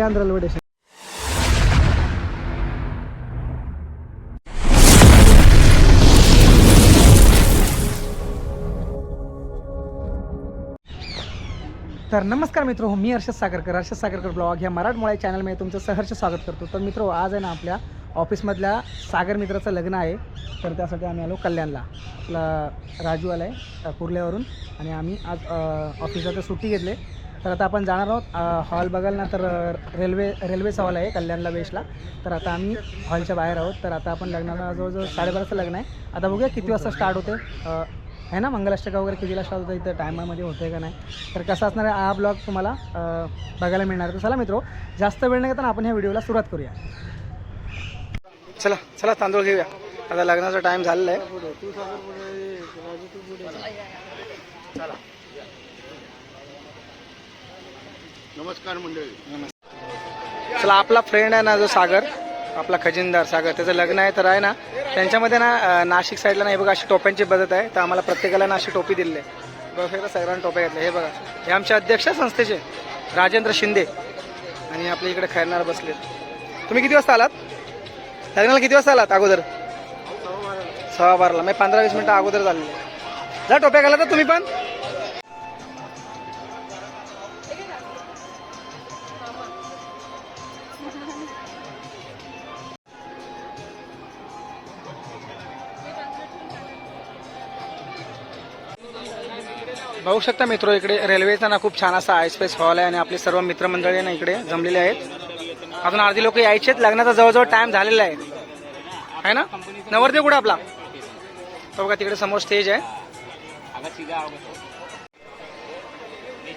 कल्याण railway तर नमस्कार मित्र हो मी हर्षद सागरकर. हर्षद सागरकर ब्लॉग ह्या मराठमोळ्या चॅनलमध्ये तुमचं सहर्ष स्वागत करतो. तर मित्र आज आहे ना आपल्या ऑफिसमधल्या सागर मित्राचं लग्न आहे. तर त्यासाठी आम्ही आलो कल्याणला. आपला राजू आला आहे कुर्ल्यावरून. आणि आम्ही आज ऑफिसला तर सुट्टी घेतली. तर आता आपण जाणार आहोत हॉल बघाल ना तर रेल्वे रेल्वेचा हॉल आहे कल्याणला वेस्टला तर आता आम्ही हॉलच्या बाहेर आहोत. तर आता आपण लग्नाला जवळजवळ साडेबाराचं लग्न आहे. आता बघूया किती वाजता स्टार्ट होते. आहे ना मंगलाष्टका वगैरे कितीला स्टार्ट होतं इथं टायमामध्ये होतं आहे का नाही? तर कसं असणार आहे हा ब्लॉग तुम्हाला बघायला मिळणार आहे. तर चला मित्रो जास्त वेळ नाही घेताना आपण ह्या व्हिडिओला सुरुवात करूया. चला चला तांदूळ घेऊया. आता लग्नाचा टाईम झालेला आहे. नमस्कार मंडळी. चला आपला फ्रेंड आहे ना जो सागर. आपला खजिनदार सागर त्याचं लग्न आहे तर आहे ना त्यांच्यामध्ये ना नाशिक साईडला ना हे बघा अशी टोप्यांची बदत आहे तर आम्हाला प्रत्येकाला ना अशी टोपी दिलेली आहे. बघा सगळ्यांना टोप्या घेतल्या. हे बघा हे आमच्या अध्यक्ष संस्थेचे राजेंद्र शिंदे आणि आपल्या इकडे खैरणार बसले तुम्ही किती वाजता आलात? लग्नाला किती वाजता आलात अगोदर? सव्वा बाराला. मी पंधरा वीस मिनटं अगोदर झालेले जा टोप्या घाला तर तुम्ही पण. बघू शकता मित्र इकडे रेल्वेचा ना खूप छान असा आयस्पेस हॉल आहे आणि आपले सर्व मित्रमंडळी ना इकडे जमलेले आहेत. अजून अर्धी लोक यायचे लग्नाचा जवळजवळ टाइम झालेला आहे. आहे ना? नवरदेव कुठे आपला? तो बघा तिकडे समोर स्टेज आहे.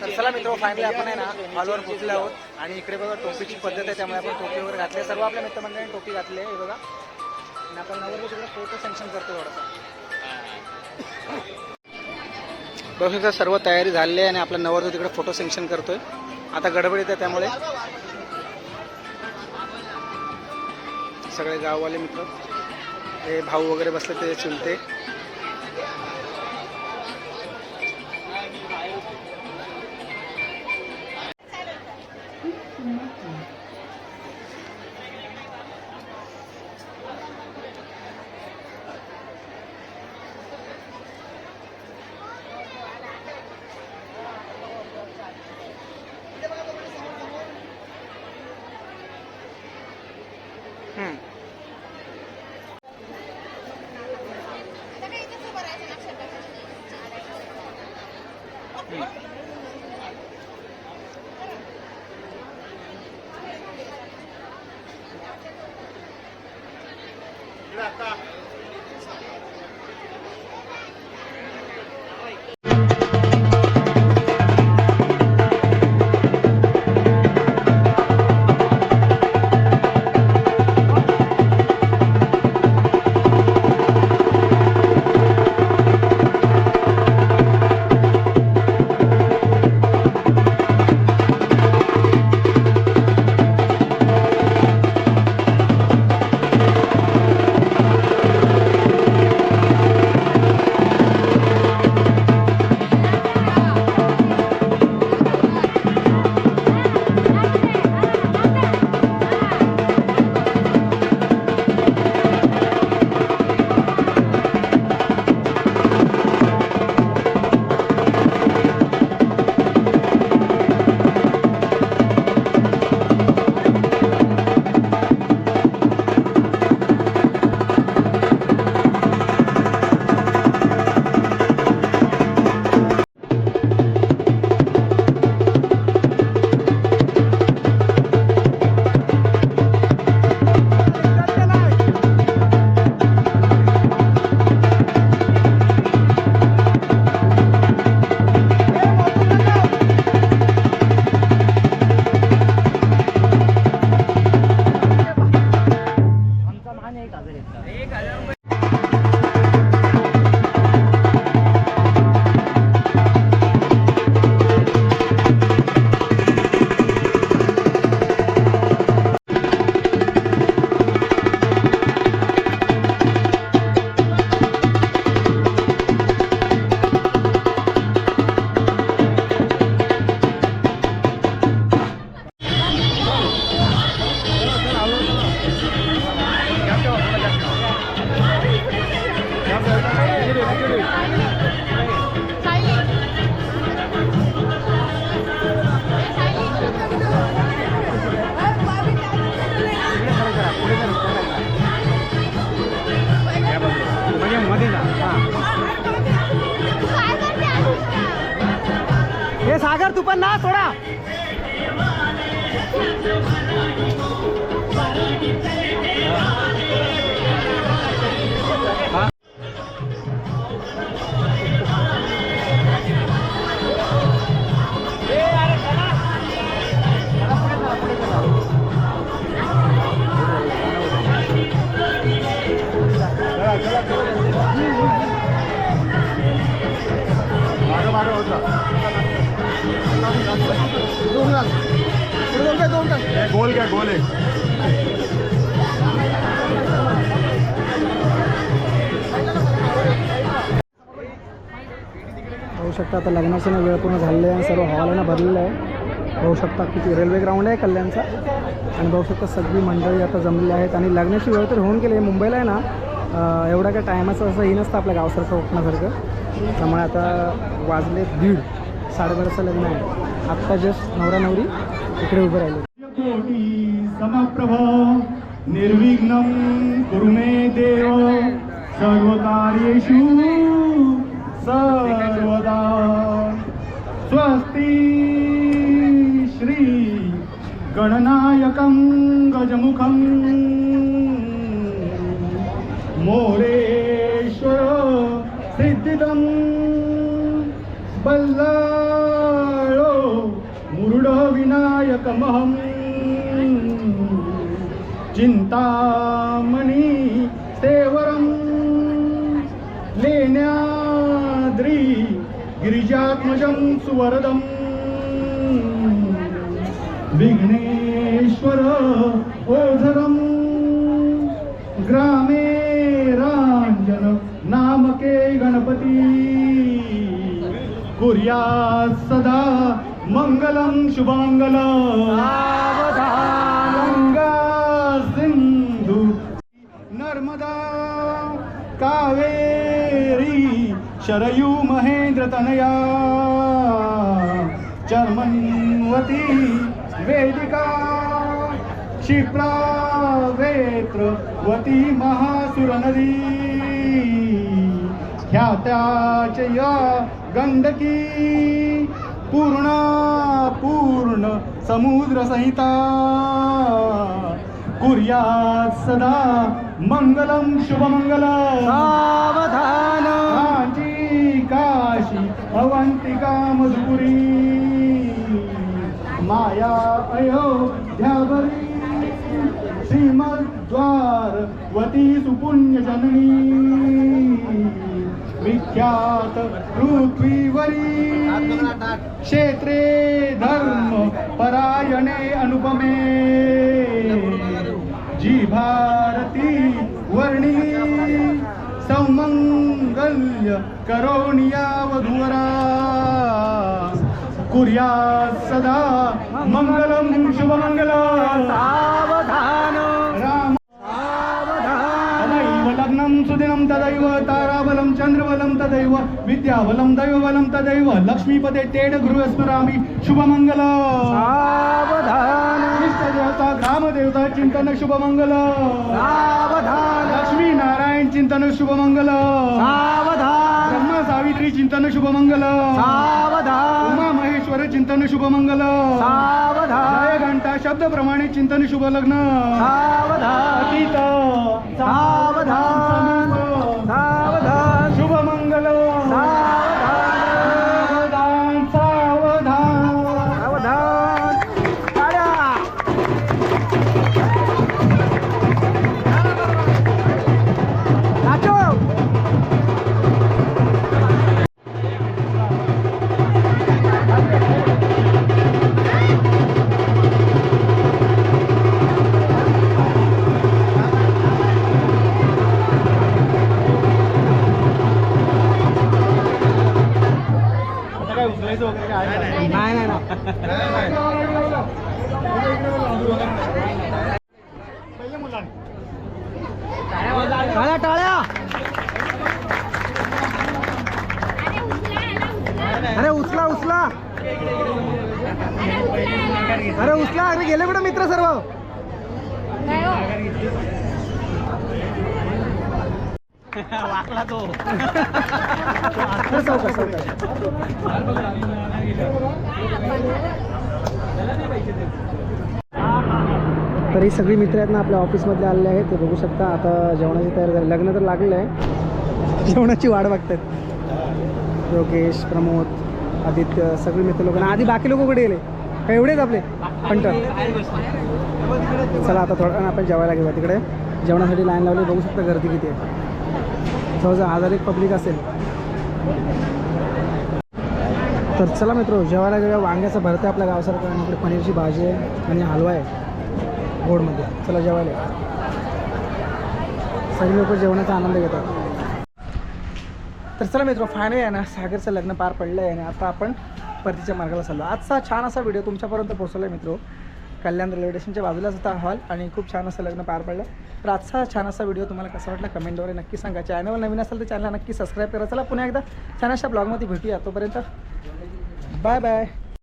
तर चला मित्र फायनली आपण आहे ना हॉलवर पोहोचले आहोत. आणि इकडे बघा टोपीची पद्धत आहे त्यामुळे आपण टोपी वगैरे घातले सर्व आपल्या मित्रमंडळीने टोपी घातली आहे हे बघा. आणि आपण नवरदेव तिकडे फोटो सँक्शन करतो थोडंसं. बघू शकता सर्व तयारी झालेली आहे आणि आपला नवरदेव तिकडे फोटो सेंक्शन करतोय. आता गडबडीत आहे त्यामुळे. सगळे गाववाले मित्र हे भाऊ वगैरे बसले ते चुलते. हे सागर तू पण ना थोडा गोल घ्या गोल होऊ शकता आता लग्नाचं ना वेळ पूर्ण झालेलं आहे आणि सर्व हॉलनं भरलेलं आहे. होऊ शकता किती रेल्वे ग्राउंड आहे कल्याणचा. आणि बघू शकता सगळी मंडळी आता जमलेली आहेत. आणि लग्नाची वेळ तर होऊन गेली आहे. मुंबईला आहे ना एवढा काय टायमाचं असं हे नसतं आपल्या गावसारखं उठण्यासारखं. त्यामुळे आता वाजले दीड साडेबाराचं लग्न आहे. आत्ता जस्ट नवरा नवरी इकडे उभं राहिले कोटी समप्रभ निर्विघ्नं कुरु मे देव। सर्वकार्येषु सर्वदा स्वस्ति श्री गणनायकं गजमुखं। मोरेश्वर सिद्धिदं बल्लाळो मुरुड विनायकमहं चिन्तामणि सेवरं लेण्याद्रि गिरिजात्मजं सुवरदं। विघ्नेश्वर ओझरं। ग्रामे राञ्जन नामके गणपती। कुर्यात् सदा मङ्गलं शुभमङ्गलम् शरयू महेंद्र तनया। चर्मन्वती वेदिका। क्षिप्रा वेत्रवती महासुरनदी ख्यात्याच या गंडकी। पूर्णा पूर्ण समुद्र संहिता। कुर्यात सदा मंगलम शुभमंगलम सावधान। काची काशी अवंतिका मधुपुरी. माया अयोध्यावरी श्रीमद्वारवती सुपुण्य जननी. विख्यात पृथ्वीवरी. क्षेत्रे धर्म परायणे अनुपमे. जी भारती वर्णी सौमंगल्य करोनिया वधुवरा कुर्यात् सदा मंगलम शुभमंगलम। सावधान। राम। तदैव लग्नं सुदिनं तदैव ताराबलं चन्द्रबलं तदैव विद्याबलं दैवबलं तदैव लक्ष्मीपदे तेड गृहस्मरामि शुभमङ्गल सावधान। ग्रामदेवता चिंतन शुभमंगल सावधान। लक्ष्मी नारायण चिंतन शुभमंगल सावधान। सावित्री चिंतन शुभमंगल. सावधान. उमा महेश्वर चिंतन शुभमंगल. सावधान. घंटा शब्द प्रमाणे चिंतन शुभ लग्न. सावधान. सावधान. नाही नाही टाळ्या टाळ्या अरे उचला उचला. अरे उचला. अरे गेले कुठं मित्र सर्व? वाकला तो. तर ही सगळी मित्र आहेत ना आपल्या ऑफिसमधले आलेले आहेत. ते बघू शकता आता जेवणाची तयारी झाली. लग्न तर लागलेलं आहे जेवणाची वाट बघतात योगेश प्रमोद आदित्य सगळे मित्र लोक आधी बाकी लोक कुठे गेले? का एवढेच आपले? पंटर चला आता थोडं आपण जेवायला घेऊया तिकडे. जेवणासाठी लाईन लावली. बघू शकता गर्दी किती आहे. सहजा हजार एक पब्लिक असेल. तर चला मित्र जेवायला घेऊया वांग्याचं भरतं आपल्या गावासारखं. आणि इकडे पनीरची भाजी आहे आणि हलवा आहे गोडमध्ये. चला जेवायला सगळे लोक जेवणाचा आनंद घेतात. तर चला मित्र फायनली आहे ना. सागरचं लग्न पार पडलं आहे आणि आता आपण परतीच्या मार्गाला चाललो. आजचा छान असा व्हिडिओ तुमच्यापर्यंत पोहोचला आहे मित्र. कल्याण रेल्वे स्टेशनच्या बाजूलाच होता हॉल आणि खूप छान असं लग्न पार पडलं. तर आजचा छान असा व्हिडिओ तुम्हाला कसा वाटला कमेंटद्वारे नक्की सांगा. चॅनल नवीन असेल तर चॅनलला नक्की सबस्क्राईब करा. चला पुन्हा एकदा छान अशा ब्लॉगमध्ये भेटूया. तोपर्यंत बाय बाय